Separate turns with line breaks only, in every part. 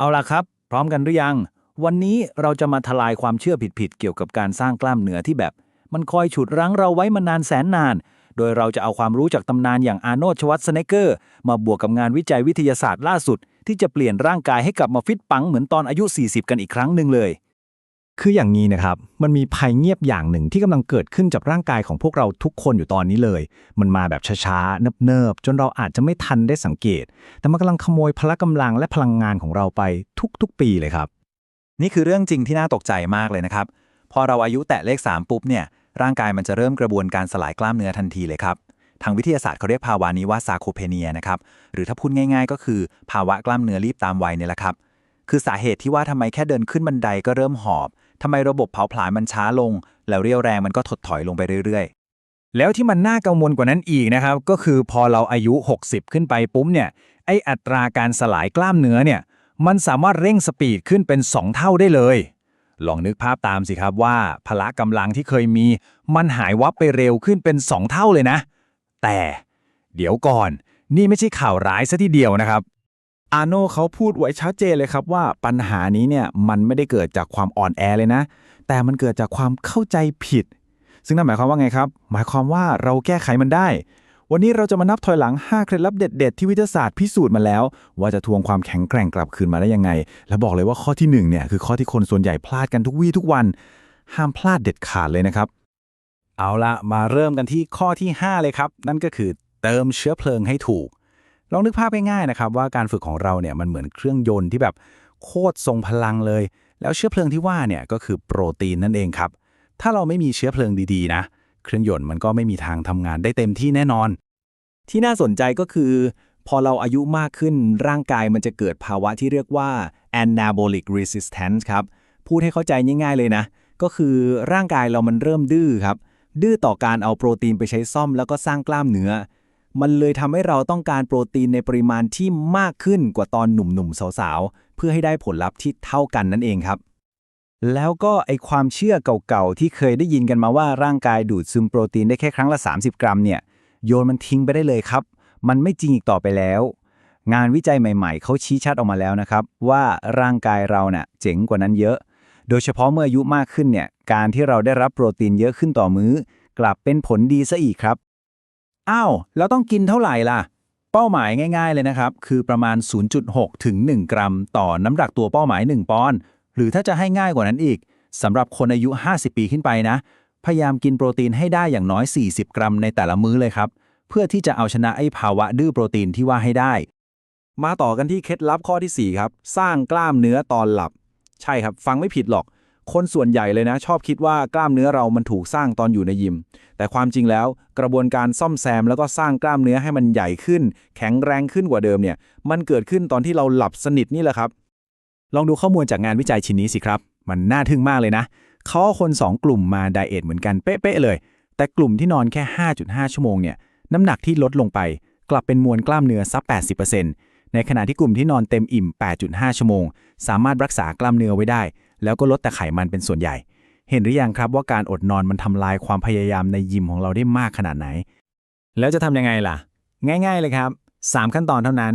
เอาล่ะครับ พร้อมกันหรือยัง วันนี้เราจะมาทลายความเชื่อผิดๆเกี่ยวกับการสร้างกล้ามเนื้อที่แบบ มันคอยฉุดรั้งเราไว้มานานแสนนาน โดยเราจะเอาความรู้จากตำนานอย่างอาร์โนดชวัตสเนเกอร์มาบวกกับงานวิจัยวิทยาศาสตร์ล่าสุด ที่จะเปลี่ยนร่างกายให้กลับมาฟิตปังเหมือนตอนอายุ 40 กันอีกครั้งหนึ่งเลย
คืออย่างนี้นะครับ มันมีภัยเงียบอย่างหนึ่งที่กำลังเกิดขึ้นจากร่างกายของพวกเราทุกคนอยู่ตอนนี้เลย มันมาแบบช้าๆ เนิบๆ จนเราอาจจะไม่ทันได้สังเกต แต่มันกำลังขโมยพละกำลังและพลังงานของเราไปทุกๆ ปีเลยครับ
นี่คือเรื่องจริงที่น่าตกใจมากเลยนะครับ พอเราอายุแตะเลข 3 ปุ๊บเนี่ย ร่างกายมันจะเริ่มกระบวนการสลายกล้ามเนื้อทันทีเลยครับ ทางวิทยาศาสตร์เขาเรียกภาวะนี้ว่าซาโคเพเนียนะครับ หรือถ้าพูดง่าย ๆ ก็คือภาวะกล้ามเนื้อรีบตามวัยเนี่ยแหละครับ คือสาเหตุที่ว่าทำไมแค่เดินขึ้นบันไดก็เริ่มหอบ ทำไมระบบเผาผลาญมันช้าลง แล้วเรี่ยวแรงมันก็ถดถอยลงไปเรื่อย ๆ
แล้วที่มันน่ากังวลกว่านั้นอีกนะครับ ก็คือพอเราอายุ 60 ขึ้นไปปุ๊บเนี่ย ไออัตราการสลายกล้ามเนื้อเนี่ย มันสามารถเร่งสปีดขึ้นเป็น 2 เท่าได้เลย ลองนึกภาพตามสิครับว่าพละกำลังที่เคยมี มันหายวับไปเร็วขึ้นเป็น 2 เท่าเลยนะ แต่ เดี๋ยวก่อน นี่ไม่ใช่ข่าวร้ายซะทีเดียวนะครับ อาโนเขาพูดไว้ชัดเจนเลยครับว่าปัญหานี้เนี่ยมันไม่ได้เกิดจากความอ่อนแอเลยนะ แต่มันเกิดจากความเข้าใจผิด ซึ่งนั่นหมายความว่าไงครับ หมายความว่าเราแก้ไขมันได้ วันนี้เราจะมานับถอยหลัง 5 เคล็ดลับเด็ด ๆ ที่วิทยาศาสตร์พิสูจน์มาแล้ว ว่าจะทวงความแข็งแกร่งกลับคืนมาได้ยังไง และบอกเลยว่าข้อที่หนึ่งเนี่ยคือข้อที่คนส่วนใหญ่พลาดกันทุกวี่ทุกวัน ห้ามพลาดเด็ดขาดเลยนะครับ เอาละมาเริ่มกันที่ข้อที่ 5 เลยครับ นั่นก็คือเติมเชื้อเพลิงให้ถูก ลองนึกภาพง่ายๆนะครับว่าการฝึกของเราเนี่ยมันเหมือนเครื่องยนต์ที่แบบโคตรทรงพลังเลย แล้วเชื้อเพลิงที่ว่าเนี่ยก็คือโปรตีนนั่นเองครับ ถ้าเราไม่มีเชื้อเพลิงดีๆนะ เครื่องยนต์มันก็ไม่มีทางทำงานได้เต็มที่แน่นอน
ที่น่าสนใจก็คือ พอเราอายุมากขึ้นร่างกายมันจะเกิดภาวะที่เรียกว่า anabolic resistance ครับ พูดให้เข้าใจง่ายๆเลยนะ ก็คือร่างกายเรามันเริ่มดื้อครับ ดื้อต่อการเอาโปรตีนไปใช้ซ่อมแล้วก็สร้างกล้ามเนื้อ มันเลยทำให้เราต้องการโปรตีนในปริมาณที่มากขึ้นกว่าตอนหนุ่มๆสาวๆ เพื่อให้ได้ผลลัพธ์ที่เท่ากันนั่นเองครับ แล้วก็ไอความเชื่อเก่าๆ ที่เคยได้ยินกันมาว่าร่างกายดูดซึมโปรตีนได้แค่ครั้งละ 30 กรัมเนี่ยโยนมันทิ้งไปได้เลยครับ มันไม่จริงอีกต่อไปแล้ว งานวิจัยใหม่ๆ เขาชี้ชัดออกมาแล้วนะครับ ว่าร่างกายเราเน่ะเจ๋งกว่านั้นเยอะ โดยเฉพาะเมื่ออายุมากขึ้นเนี่ยการที่เราได้รับโปรตีนเยอะขึ้นต่อมื้อ กลับเป็นผลดีซะอีกครับ อ้าวแล้วต้องกินเท่าไหร่ล่ะ เป้าหมายง่ายๆเลยนะครับ คือประมาณ 0.6 ถึง 1 กรัม ต่อน้ำหนักตัวเป้าหมาย 1 ปอนด์หรือถ้าจะให้ง่ายกว่านั้นอีกสำหรับคนอายุ 50 ปีขึ้นไปนะ พยายามกินโปรตีนให้ได้อย่างน้อย 40 กรัมในแต่ละมื้อเลยครับ เพื่อที่จะเอาชนะไอ้ภาวะดื้อโปรตีนที่ว่าให้ได้ มาต่อกันที่เคล็ดลับข้อที่ 4 ครับ สร้างกล้ามเนื้อตอนหลับ ใช่ครับ ฟังไม่ผิดหรอก คนส่วนใหญ่เลยนะ ชอบคิดว่ากล้ามเนื้อเรามันถูกสร้างตอนอยู่ในยิม แต่ความจริงแล้วกระบวนการซ่อมแซมแล้วก็สร้างกล้ามเนื้อให้มันใหญ่ขึ้น แข็งแรงขึ้นกว่าเดิมเนี่ย มันเกิดขึ้นตอนที่เราหลับสนิทนี่แหละครับ ลองดูข้อมูลจากงานวิจัยชิ้นนี้สิครับ มันน่าทึ่งมากเลยนะเขาเอาคน 2 กลุ่มมาไดเอทเหมือนกันเป๊ะๆเลย แต่กลุ่มที่นอนแค่ 5.5 ชั่วโมงเนี่ยน้ำหนักที่ลดลงไป กลับเป็นมวลกล้ามเนื้อซับ80%ในขณะที่กลุ่มที่นอนเต็มอิ่ม 8.5 ชั่วโมง สามารถรักษากล้ามเนื้อไว้ได้ แล้วก็ลดแต่ไขมันเป็นส่วนใหญ่ เห็นหรือยังครับว่าการอดนอนมันทำลายความพยายามในยิมของเราได้มากขนาดไหน แล้วจะทำยังไงล่ะ ง่าย ๆเลยครับ 3 ขั้นตอนเท่านั้น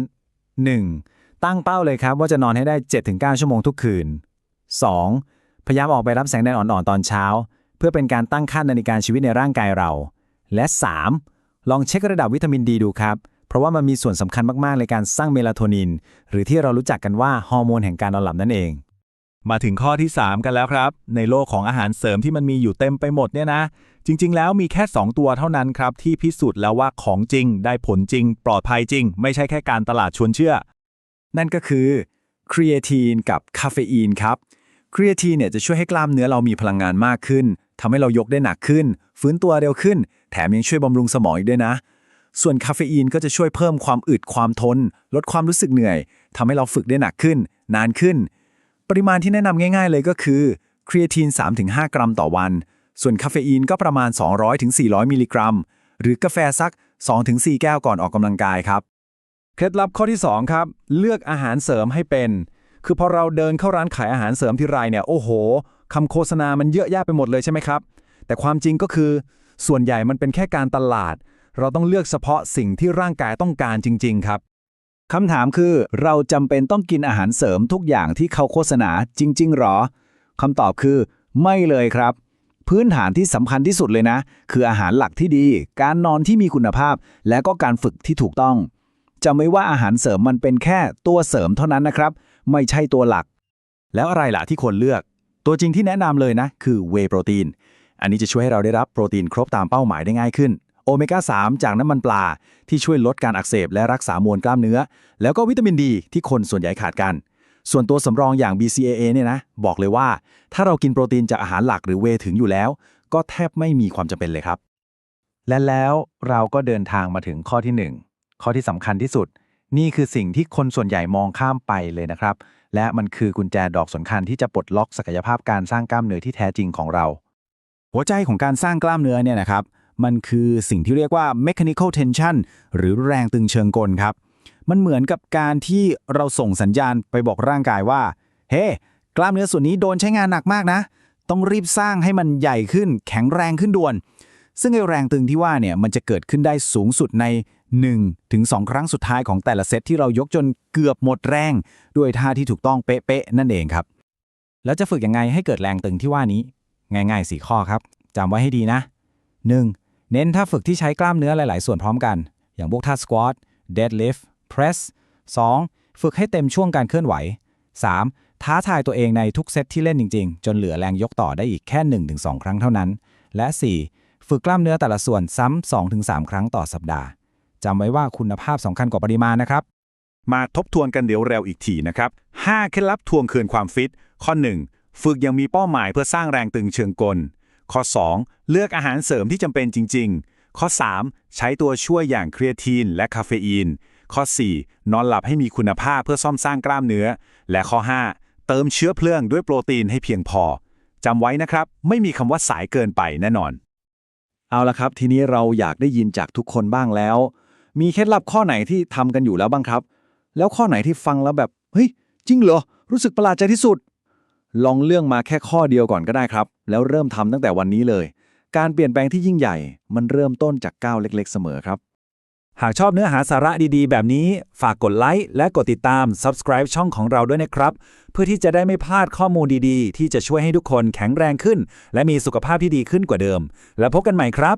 1. ตั้งเป้าเลยครับว่าจะนอนให้ได้ 7-9 ชั่วโมงทุกคืน 2. พยายามออกไปรับแสงแดดอ่อนๆตอนเช้า เพื่อเป็นการตั้งค่านาฬิกาชีวิตในร่างกายเรา และ 3. ลองเช็คระดับวิตามินดีดูครับเพราะว่ามันมีส่วนสำคัญมาก ๆ ในการสร้างเมลาโทนิน หรือที่เรารู้จักกันว่าฮอร์โมนแห่งการนอนหลับนั่นเอง
มาถึงข้อที่ 3 กันแล้วครับ ในโลกของอาหารเสริมที่มันมีอยู่เต็มไปหมดเนี่ยนะ จริง ๆ แล้วมีแค่ 2 ตัวเท่านั้นครับ ที่พิสูจน์แล้วว่าของจริง ได้ผลจริง ปลอดภัยจริง ไม่ใช่แค่การตลาดชวนเชื่อ นั่นก็คือครีเอทีนกับคาเฟอีนครับครีเอทีนเนี่ยจะช่วยให้กล้ามเนื้อเรามีพลังงานมากขึ้นทำให้เรายกได้หนักขึ้น ฟื้นตัวเร็วขึ้น แถมยังช่วยบำรุงสมองอีกด้วยนะ ส่วนคาเฟอีนก็จะช่วยเพิ่มความอึดความทน ลดความรู้สึกเหนื่อยทำให้เราฝึกได้หนักขึ้น นานขึ้น ปริมาณที่แนะนำง่าย ๆ เลยก็คือครีเอทีน 3-5 กรัมต่อวัน ส่วนคาเฟอีนก็ประมาณ 200-400 มิลลิกรัม หรือกาแฟสัก 2-4 แก้วก่อนออกกำลังกายครับ เคล็ดลับข้อที่ 2 ครับ เลือกอาหารเสริมให้เป็น คือพอเราเดินเข้าร้านขายอาหารเสริมที่ไรเนี่ยโอ้โหคำโฆษณามันเยอะแยะไปหมดเลยใช่ไหมครับ แต่ความจริงก็คือ ส่วนใหญ่มันเป็นแค่การตลาด เราต้องเลือกเฉพาะสิ่งที่ร่างกายต้องการจริง ๆ ครับ
คำถามคือเราจำเป็นต้องกินอาหารเสริมทุกอย่างที่เขาโฆษณาจริง ๆ หรอคำตอบคือ ไม่เลยครับ พื้นฐานที่สำคัญที่สุดเลยนะ คืออาหารหลักที่ดี การนอนที่มีคุณภาพ และก็การฝึกที่ถูกต้องจำไว้ว่าอาหารเสริมมันเป็นแค่ตัวเสริมเท่านั้นนะครับ ไม่ใช่ตัวหลัก
แล้วอะไรล่ะที่ควรเลือก ตัวจริงที่แนะนำเลยนะ คือเวโปรตีนอันนี้จะช่วยให้เราได้รับโปรตีนครบตามเป้าหมายได้ง่ายขึ้น โอเมก้า 3 จากน้ำมันปลา ที่ช่วยลดการอักเสบและรักษามวลกล้ามเนื้อ แล้วก็วิตามินดี ที่คนส่วนใหญ่ขาดกัน ส่วนตัวสำรองอย่าง BCAA เนี่ยนะ บอกเลยว่า ถ้าเรากินโปรตีนจากอาหารหลักหรือเวถึงอยู่แล้ว ก็แทบไม่มีความจำเป็นเลยครับ
และแล้วเราก็เดินทางมาถึงข้อที่ 1 ข้อที่สำคัญที่สุด นี่คือสิ่งที่คนส่วนใหญ่มองข้ามไปเลยนะครับ และมันคือกุญแจดอกสำคัญที่จะปลดล็อกศักยภาพการสร้างกล้ามเนื้อที่แท้จริงของเรา
หัวใจของการสร้างกล้ามเนื้อเนี่ยนะครับ มันคือสิ่งที่เรียกว่า mechanical tension หรือแรงตึงเชิงกลครับ มันเหมือนกับการที่เราส่งสัญญาณไปบอกร่างกายว่า เฮ้กล้ามเนื้อส่วนนี้โดนใช้งานหนักมากนะ ต้องรีบสร้างให้มันใหญ่ขึ้น แข็งแรงขึ้นด่วน ซึ่งไอ้แรงตึงที่ว่าเนี่ยมันจะเกิดขึ้นได้สูงสุดใน1-2ถึง2ครั้งสุดท้ายของแต่ละเซตที่เรายกจนเกือบหมดแรง ด้วยท่าที่ถูกต้องเป๊ะๆนั่นเองครับ แล้วจะฝึกยังไงให้เกิดแรงตึงที่ว่านี้ ง่ายๆ 4 ข้อครับจำไว้ให้ดีนะ 1. เน้นท่าฝึกที่ใช้กล้ามเนื้อหลาย ๆ ส่วนพร้อมกัน อย่างพวกท่า squat deadlift press 2. ฝึกให้เต็มช่วงการเคลื่อนไหว 3. ท้าทายตัวเองในทุกเซตที่เล่นจริง ๆ จนเหลือแรงยกต่อได้อีกแค่ 1-2 ครั้งเท่านั้น และ 4. ฝึกกล้ามเนื้อแต่ละส่วนซ้ำ 2-3 ครั้งต่อสัปดาห์จำไว้ว่าคุณภาพสำคัญกว่าปริมาณนะครับ
มาทบทวนกันเดี๋ยวเร็วอีกทีนะครับ 5 เคล็ดลับทวงคืนความฟิต ข้อ 1 ฝึกยังมีเป้าหมายเพื่อสร้างแรงตึงเชิงกล ข้อ 2 เลือกอาหารเสริมที่จำเป็นจริง ๆ ข้อ 3 ใช้ตัวช่วยอย่างครีเอทีนและคาเฟอีน ข้อ 4 นอนหลับให้มีคุณภาพเพื่อซ่อมสร้างกล้ามเนื้อ และข้อ 5 เติมเชื้อเพลิงด้วยโปรตีนให้เพียงพอจำไว้นะครับ ไม่มีคำว่าสายเกินไปแน่นอน
เอาละครับ ทีนี้เราอยากได้ยินจากทุกคนบ้างแล้ว มีเคล็ดลับข้อไหนที่ทำกันอยู่แล้วบ้างครับ แล้วข้อไหนที่ฟังแล้วแบบเฮ้ยจริงเหรอรู้สึกประหลาดใจที่สุด ลองเรื่องมาแค่ข้อเดียวก่อนก็ได้ครับ แล้วเริ่มทำตั้งแต่วันนี้เลย การเปลี่ยนแปลงที่ยิ่งใหญ่ มันเริ่มต้นจากก้าวเล็ก ๆ เสมอครับ
หากชอบเนื้อหาสาระดีๆ แบบนี้ ฝากกดไลค์และกดติดตาม subscribe ช่องของเราด้วยนะครับ เพื่อที่จะได้ไม่พลาดข้อมูลดีๆ ที่จะช่วยให้ทุกคนแข็งแรงขึ้น และมีสุขภาพที่ดีขึ้นกว่าเดิม แล้วพบกันใหม่ครับ